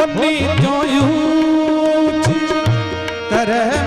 ਹੋਨੀ ਕਿਉਂ ਯੂਚ ਤਰਹਿ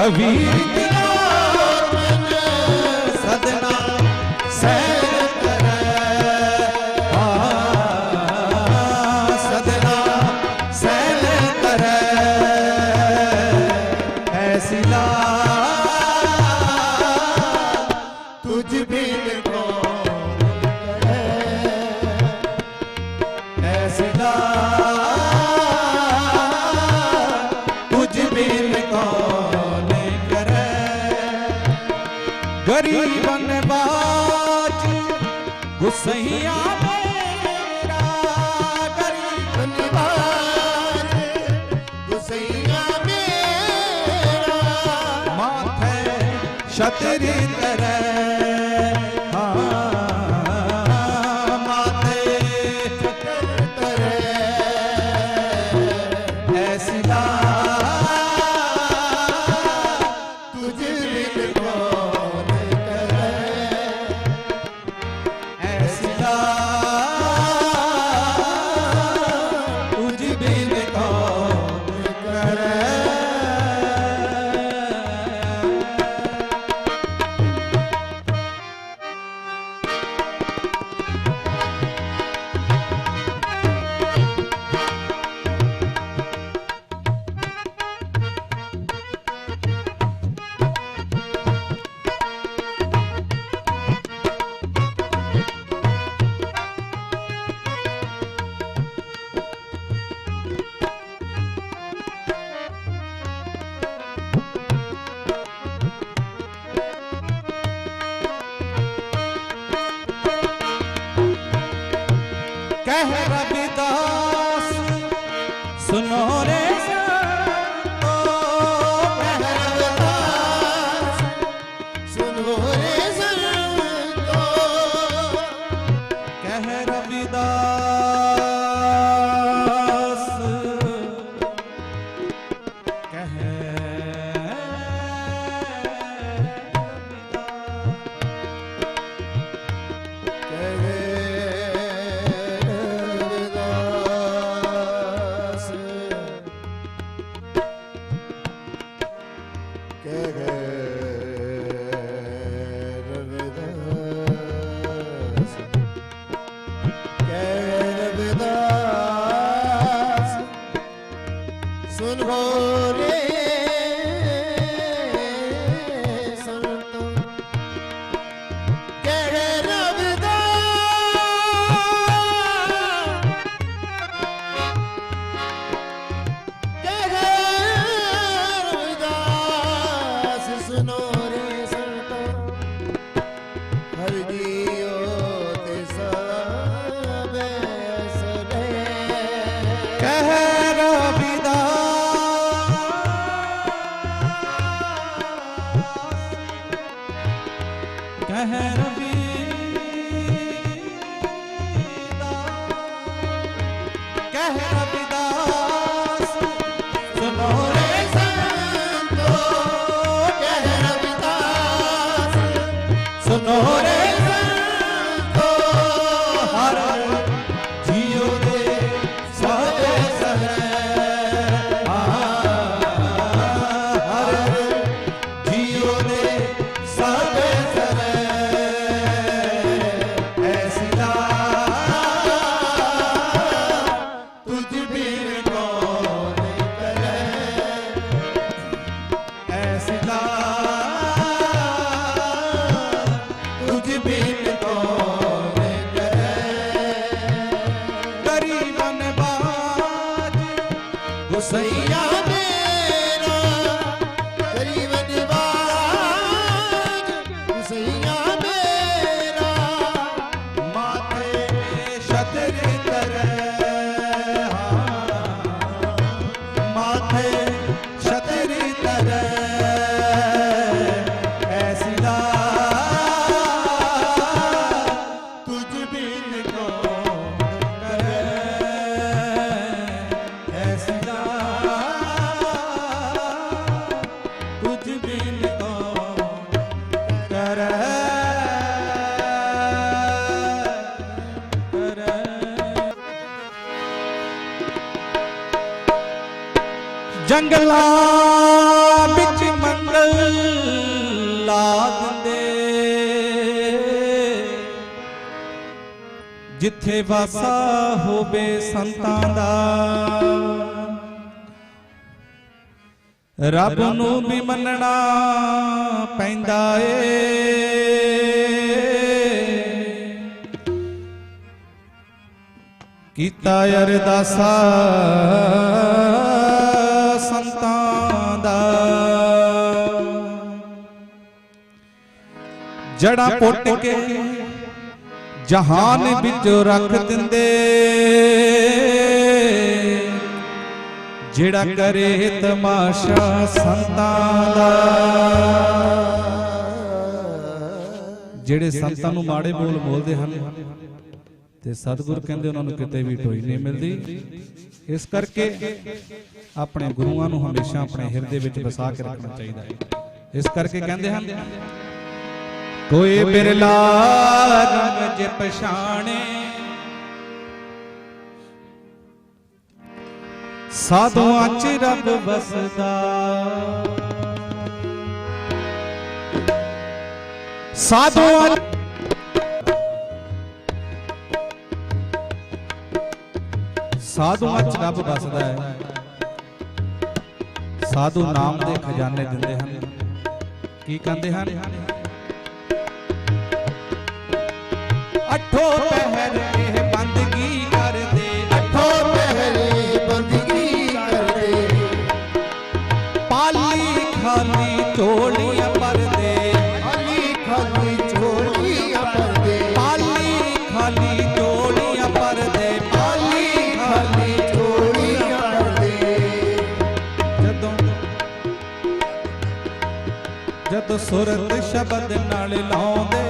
Davi. ਜਿੱਥੇ ਵਾਸਾ ਹੋਵੇ ਸੰਤਾਂ ਦਾ। ਰੱਬ ਨੂੰ ਵੀ ਮੰਨਣਾ ਪੈਂਦਾ ਏ। ਕੀਤਾ ਅਰਦਾਸਾ ਸੰਤਾਂ ਦਾ। ਜੜਾ ਪੁੱਟ ਕੇ ਜਹਾਨ ਵਿੱਚ ਰੱਖ ਦਿੰਦੇ। ਜਿਹੜਾ ਕਰੇ ਤਮਾਸ਼ਾ ਸੰਤਾਂ ਦਾ। ਜਿਹੜੇ ਸੰਤਾਂ ਨੂੰ ਮਾੜੇ ਬੋਲ ਬੋਲਦੇ ਹਨ ਤੇ ਸਤਿਗੁਰ ਕਹਿੰਦੇ ਉਹਨਾਂ ਨੂੰ ਕਿਤੇ ਵੀ ਟੋਈ ਨਹੀਂ ਮਿਲਦੀ। ਇਸ ਕਰਕੇ ਆਪਣੇ ਗੁਰੂਆਂ ਨੂੰ ਹਮੇਸ਼ਾ ਆਪਣੇ ਹਿਰਦੇ ਵਿੱਚ ਵਸਾ ਕੇ ਰੱਖਣਾ ਚਾਹੀਦਾ ਹੈ। ਇਸ ਕਰਕੇ ਕਹਿੰਦੇ ਹਨ ਕੋਈ ਬਿਰਲਾ ਰੰਗ ਪਛਾਣੇ। ਸਾਧੂਆਂ ਚ ਰੱਬ ਵਸਦਾ। ਸਾਧੂਆਂ ਸਾਧੂਆਂ ਚ ਰੱਬ ਵਸਦਾ ਹੈ। ਸਾਧੂ ਨਾਮ ਦੇ ਖਜ਼ਾਨੇ ਦਿੰਦੇ ਹਨ? ਕੀ ਕਹਿੰਦੇ ਹਨ? ਅਠੋ ਪਹਿਰ ਇਹ ਬੰਦਗੀ ਕਰਦੇ। ਅਠੋ ਪਹਿਰੇ ਬੰਦਗੀ ਕਰਦੇ। ਪਾਲੀ ਖਾਲੀ ਝੋਲੀਆਂ ਪਰਦੇ ਖਾਲੀ ਖਾਲੀ ਝੋਲੀਆਂ ਪਰਦੇ ਪਾਲੀ ਖਾਲੀ ਝੋਲੀਆਂ ਪਰਦੇ ਖਾਲੀ ਖਾਲੀ ਝੋਲੀਆਂ ਪਰਦੇ ਜਦੋਂ ਜਦ ਸੁਰਤ ਸ਼ਬਦ ਨਾਲ ਲਾਉਂਦੇ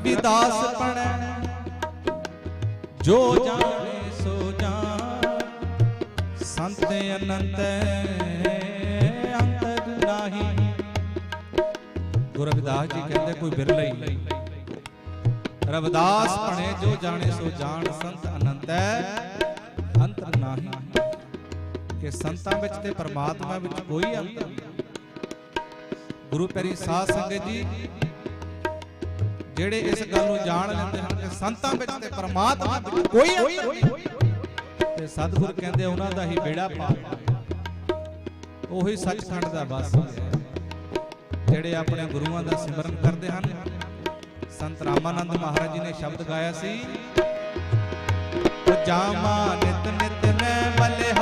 ਰਵਿਦਾਸ ਪੜੈ ਜੋ ਜਾਣੇ ਸੋ ਜਾਣ। ਸੰਤ ਅਨੰਤ ਅੰਤਰ ਨਾਹੀ। ਗੁਰੂ ਰਵਿਦਾਸ ਜੀ ਕਹਿੰਦੇ, ਕੋਈ ਬਿਰਲਾ ਹੀ ਰਵਿਦਾਸ ਪਣੇ ਜੋ ਜਾਣੇ ਸੋ ਜਾਣ, ਸੰਤ ਅਨੰਤ ਅੰਤਰ ਨਾਹੀ। ਕਿ ਸੰਤਾਂ ਵਿੱਚ ਤੇ ਪਰਮਾਤਮਾ ਵਿੱਚ ਕੋਈ ਅੰਤਰ ਨਹੀਂ। ਗੁਰੂ ਪੈਰੀ ਸਾਧ ਸੰਗਤ ਜੀ ਜਿਹੜੇ ਇਸ ਗੱਲ ਨੂੰ ਜਾਣ ਲੈਂਦੇ ਹਨ ਕਿ ਸੰਤਾਂ ਵਿੱਚ ਤੇ ਪਰਮਾਤਮਾ ਵਿੱਚ ਕੋਈ ਅੰਤਰ ਨਹੀਂ। ਤੇ ਸਤਿਗੁਰ ਕਹਿੰਦੇ ਉਹਨਾਂ ਦਾ ਹੀ ਬੇੜਾ ਪਾਰ ਉਹੀ ਸੱਚਖੰਡ ਦਾ ਵਾਸ ਹੈ। ਜਿਹੜੇ ਆਪਣੇ ਗੁਰੂਆਂ ਦਾ ਸਿਮਰਨ ਕਰਦੇ ਹਨ, ਸੰਤ ਰਾਮਾਨੰਦ ਮਹਾਰਾਜ ਜੀ ਨੇ ਸ਼ਬਦ ਗਾਇਆ ਸੀ ਜਾਮਾ ਨਿਤ ਨਿਤ ਮੈਂ ਬਲਿਹਾਰੇ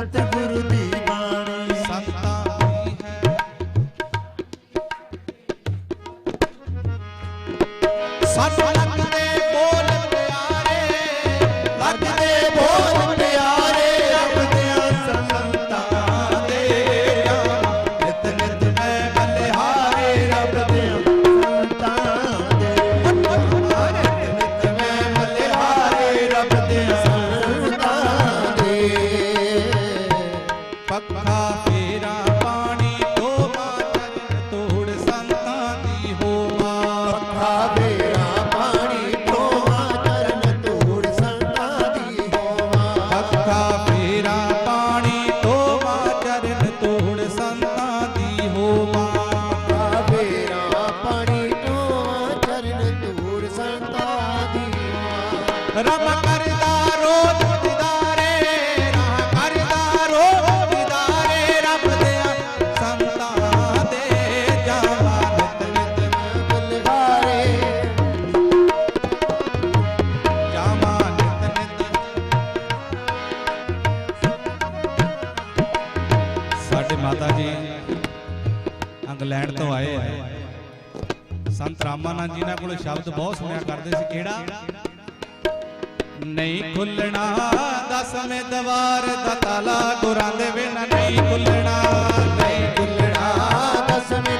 salten ਆਏ। ਆ ਸੰਤ ਰਾਮਾਨੰਦ ਜੀ ਨਾਲ ਕੋਲ ਸ਼ਬਦ ਬਹੁਤ ਸੁਣਿਆ ਕਰਦੇ ਸੀ। ਕਿਹੜਾ? ਨਹੀਂ ਖੁੱਲਣਾ ਦਸਵੇਂ ਦਵਾਰ ਦਾ ਤਾਲਾ ਗੁਰਾਂ ਦੇ ਬਿਨਾਂ ਨਹੀਂ ਖੁੱਲਣਾ। ਨਹੀਂ ਖੁੱਲਣਾ ਦਸਵੇਂ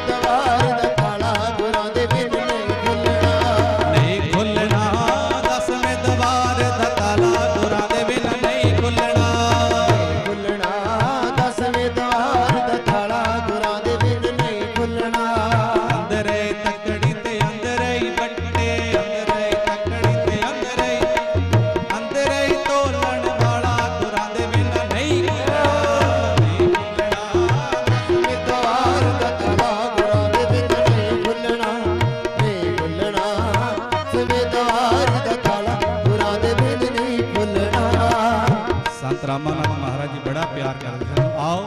ਸੰਤ ਰਾਮਾਨੰਦ ਮਹਾਰਾਜ ਜੀ ਬੜਾ ਪਿਆਰ ਕਰਦੇ ਸਨ। ਆਓ।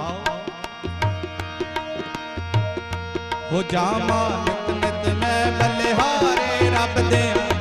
ਹੋ ਜਾਮਾ ਨਿਤ ਨਿਤ ਮੈਂ ਬੱਲੇ ਰੱਬ ਦੇ